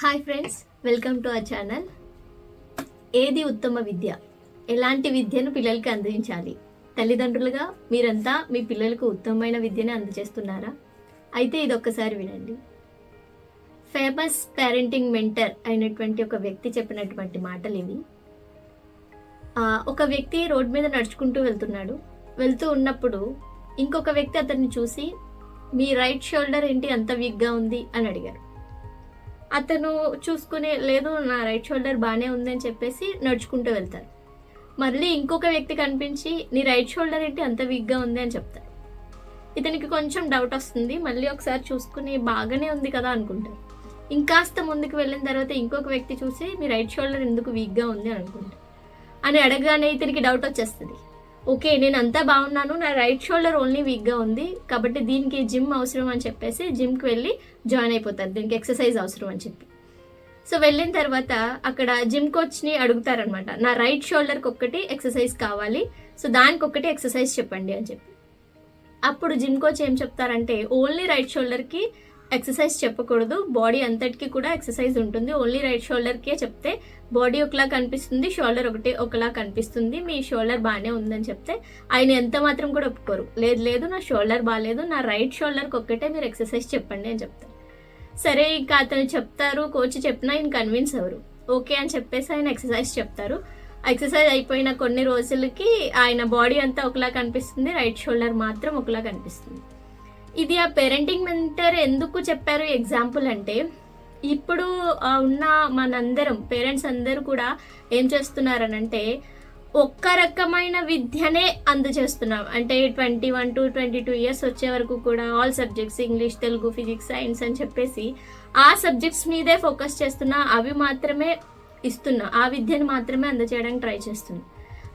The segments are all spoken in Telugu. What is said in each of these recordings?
Hi friends welcome to our channel ఏది ఉత్తమ విద్య? ఎలాంటి విద్యను పిల్లలకి అందించాలి? తల్లిదండ్రులుగా మీరంతా మీ పిల్లలకు ఉత్తమమైన విద్యను అందజేస్తున్నారా? అయితే ఇది ఒక్కసారి వినండి. ఫేమస్ పేరెంటింగ్ మెంటర్ అయినటువంటి ఒక వ్యక్తి చెప్పినటువంటి మాటలు ఇవి ఒక వ్యక్తి రోడ్ మీద నడుచుకుంటూ వెళ్తున్నాడు. వెళ్తూ ఉన్నప్పుడు ఇంకొక వ్యక్తి అతన్ని చూసి మీ రైట్ షోల్డర్ ఏంటి అంత వీక్గా ఉంది? అని అడిగారు. అతను చూసుకునే లేదు నా రైట్ షోల్డర్ బాగానే ఉందని చెప్పేసి నడుచుకుంటూ వెళ్తారు మళ్ళీ ఇంకొక వ్యక్తి కనిపించి నీ రైట్ షోల్డర్ ఏంటి అంత వీక్గా ఉంది అని చెప్తారు ఇతనికి కొంచెం డౌట్ వస్తుంది. మళ్ళీ ఒకసారి చూసుకుని బాగానే ఉంది కదా అనుకుంటారు ఇంకాస్త ముందుకు వెళ్ళిన తర్వాత ఇంకొక వ్యక్తి చూసి మీ రైట్ షోల్డర్ ఎందుకు వీక్గా ఉంది అని అనుకుంటారు అని అడగగానే ఇతనికి డౌట్ వచ్చేస్తుంది. ఓకే నేను అంతా బాగున్నాను. నా రైట్ షోల్డర్ ఓన్లీ వీక్గా ఉంది. కాబట్టి దీనికి జిమ్ అవసరం అని చెప్పేసి జిమ్కి వెళ్ళి జాయిన్ అయిపోతారు. దీనికి ఎక్సర్సైజ్ అవసరం అని చెప్పి. సో వెళ్ళిన తర్వాత అక్కడ జిమ్ కోచ్ని అడుగుతారనమాట. నా రైట్ షోల్డర్కి ఒక్కటి ఎక్సర్సైజ్ కావాలి. సో దానికి ఒక్కటి ఎక్సర్సైజ్ చెప్పండి అని చెప్పి. అప్పుడు జిమ్ కోచ్ ఏం చెప్తారంటే ఓన్లీ రైట్ షోల్డర్కి ఎక్సర్సైజ్ చెప్పకూడదు. బాడీ అంతటికి కూడా ఎక్సర్సైజ్ ఉంటుంది. ఓన్లీ రైట్ షోల్డర్కే చెప్తే బాడీ ఒకలా కనిపిస్తుంది షోల్డర్ ఒకటి ఒకలా కనిపిస్తుంది. మీ షోల్డర్ బాగానే ఉందని చెప్తే ఆయన ఎంత మాత్రం కూడా ఒప్పుకోరు. లేదు లేదు నా షోల్డర్ బాగాలేదు నా రైట్ షోల్డర్కి ఒక్కటే మీరు ఎక్సర్సైజ్ చెప్పండి అని చెప్తారు. సరే ఇంకా అతను చెప్తారు కోచ్ చెప్పినా ఆయన కన్విన్స్ అవ్వరు. ఓకే అని చెప్పేసి ఆయన ఎక్సర్సైజ్ చెప్తారు. ఎక్సర్సైజ్ అయిపోయిన కొన్ని రోజులకి ఆయన బాడీ అంతా ఒకలా కనిపిస్తుంది రైట్ షోల్డర్ మాత్రం ఒకలా కనిపిస్తుంది. ఇది ఆ పేరెంటింగ్ మెంటర్ ఎందుకు చెప్పారు ఎగ్జాంపుల్ అంటే ఇప్పుడు ఉన్న మనందరం పేరెంట్స్ అందరూ కూడా ఏం చేస్తున్నారనంటే ఒక్క రకమైన విద్యనే అందజేస్తున్నాం. అంటే twenty one to twenty two years వచ్చే వరకు కూడా all subjects English Telugu physics science అని చెప్పేసి ఆ సబ్జెక్ట్స్ మీదే ఫోకస్ చేస్తున్నా అవి మాత్రమే ఇస్తున్నా ఆ విద్యను మాత్రమే అందజేయడానికి ట్రై చేస్తున్నాం.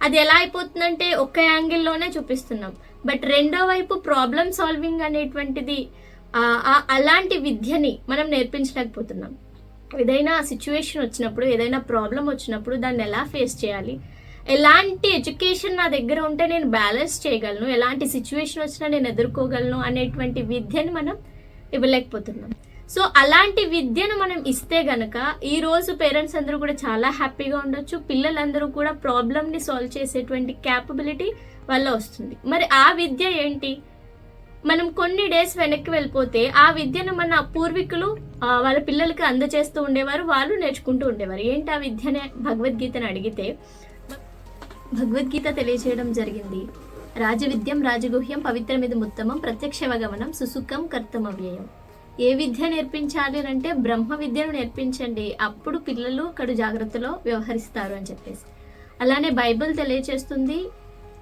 అది ఎలా అయిపోతుందంటే ఒక్క యాంగిల్లోనే చూపిస్తున్నాం. బట్ రెండో వైపు ప్రాబ్లం సాల్వింగ్ అనేటువంటిది అలాంటి విద్యని మనం నేర్పించలేకపోతున్నాం. ఏదైనా సిచ్యువేషన్ వచ్చినప్పుడు ఏదైనా ప్రాబ్లం వచ్చినప్పుడు దాన్ని ఎలా ఫేస్ చేయాలి? ఎలాంటి ఎడ్యుకేషన్ నా దగ్గర ఉంటే నేను బ్యాలెన్స్ చేయగలను? ఎలాంటి సిచ్యువేషన్ వచ్చినా నేను ఎదుర్కోగలను? అనేటువంటి విద్యని మనం ఇవ్వలేకపోతున్నాం. సో అలాంటి విద్యను మనం ఇస్తే గనక ఈ రోజు పేరెంట్స్ అందరూ కూడా చాలా హ్యాపీగా ఉండొచ్చు. పిల్లలందరూ కూడా ప్రాబ్లమ్ని సాల్వ్ చేసేటువంటి క్యాపబిలిటీ వల్ల వస్తుంది. మరి ఆ విద్య ఏంటి? మనం కొన్ని డేస్ వెనక్కి వెళ్ళిపోతే ఆ విద్యను మన పూర్వీకులు వాళ్ళ పిల్లలకి అందజేస్తూ ఉండేవారు వాళ్ళు నేర్చుకుంటూ ఉండేవారు. ఏంటి ఆ విద్యనే? భగవద్గీతను అడిగితే భగవద్గీత తెలియజేయడం జరిగింది. రాజవిద్యం రాజగుహ్యం పవిత్రమిది ఉత్తమం ప్రత్యక్ష వగమనం సుసుఖం కర్తమవ్యయం. ఏ విద్య నేర్పించాలి అంటే బ్రహ్మ విద్యను నేర్పించండి. అప్పుడు పిల్లలు కడు జాగ్రత్తలో వ్యవహరిస్తారు అని చెప్పేసి. అలానే బైబిల్ తెలియచేస్తుంది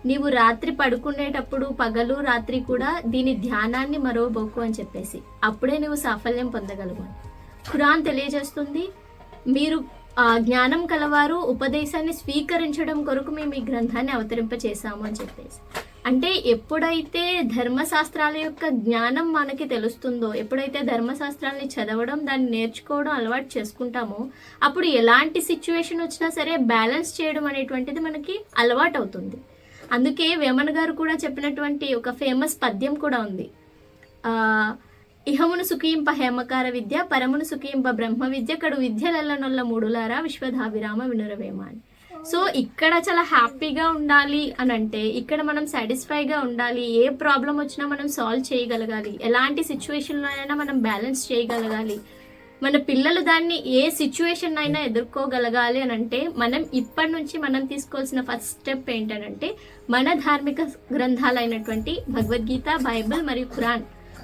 నీవు రాత్రి పడుకునేటప్పుడు పగలు రాత్రి కూడా దీని ధ్యానాన్ని మరోబోకు అని చెప్పేసి. అప్పుడే నువ్వు సాఫల్యం పొందగలవు ఖురాన్ తెలియజేస్తుంది మీరు ఆ, జ్ఞానం కలవారు ఉపదేశాన్ని స్వీకరించడం కొరకు మేము ఈ గ్రంథాన్ని అవతరింప చేశాము అని చెప్పేసి. అంటే ఎప్పుడైతే ధర్మశాస్త్రాల యొక్క జ్ఞానం మనకి తెలుస్తుందో ఎప్పుడైతే ధర్మశాస్త్రాలని చదవడం దాన్ని నేర్చుకోవడం అలవాటు చేసుకుంటామో అప్పుడు ఎలాంటి సిచ్యువేషన్ వచ్చినా సరే బ్యాలెన్స్ చేయడం అనేటువంటిది మనకి అలవాటు అవుతుంది అందుకే వేమన గారు కూడా చెప్పినటువంటి ఒక ఫేమస్ పద్యం కూడా ఉంది. ఇహమును సుఖింప హేమకార విద్య పరమును సుఖింప బ్రహ్మ విద్య కడు విద్యలెల్లనొల్ల మూడులారా విశ్వధాభిరామ వినురవేమ అని. సో ఇక్కడ చాలా హ్యాపీగా ఉండాలి అని అంటే ఇక్కడ మనం సాటిస్ఫైగా ఉండాలి. ఏ ప్రాబ్లం వచ్చినా మనం సాల్వ్ చేయగలగాలి. ఎలాంటి సిచ్యువేషన్లో అయినా మనం బ్యాలెన్స్ చేయగలగాలి. మన పిల్లలు దాన్ని ఏ సిచ్యువేషన్ అయినా ఎదుర్కోగలగాలి అని అంటే మనం ఇప్పటి నుంచి మనం తీసుకోవాల్సిన ఫస్ట్ స్టెప్ ఏంటంటే మన ధార్మిక గ్రంథాలైనటువంటి భగవద్గీత బైబిల్ మరియు ఖురాన్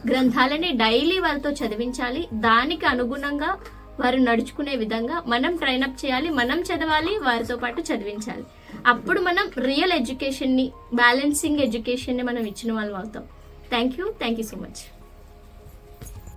గ్రంథాలని డైలీ వాళ్ళతో చదివించాలి. దానికి అనుగుణంగా వారు నడుచుకునే విధంగా మనం ట్రైనప్ చేయాలి మనం చదవాలి వారితో పాటు చదివించాలి. అప్పుడు మనం రియల్ ఎడ్యుకేషన్ని బ్యాలెన్సింగ్ ఎడ్యుకేషన్ని మనం ఇచ్చిన వాళ్ళం అవుతాం. Thank you thank you so much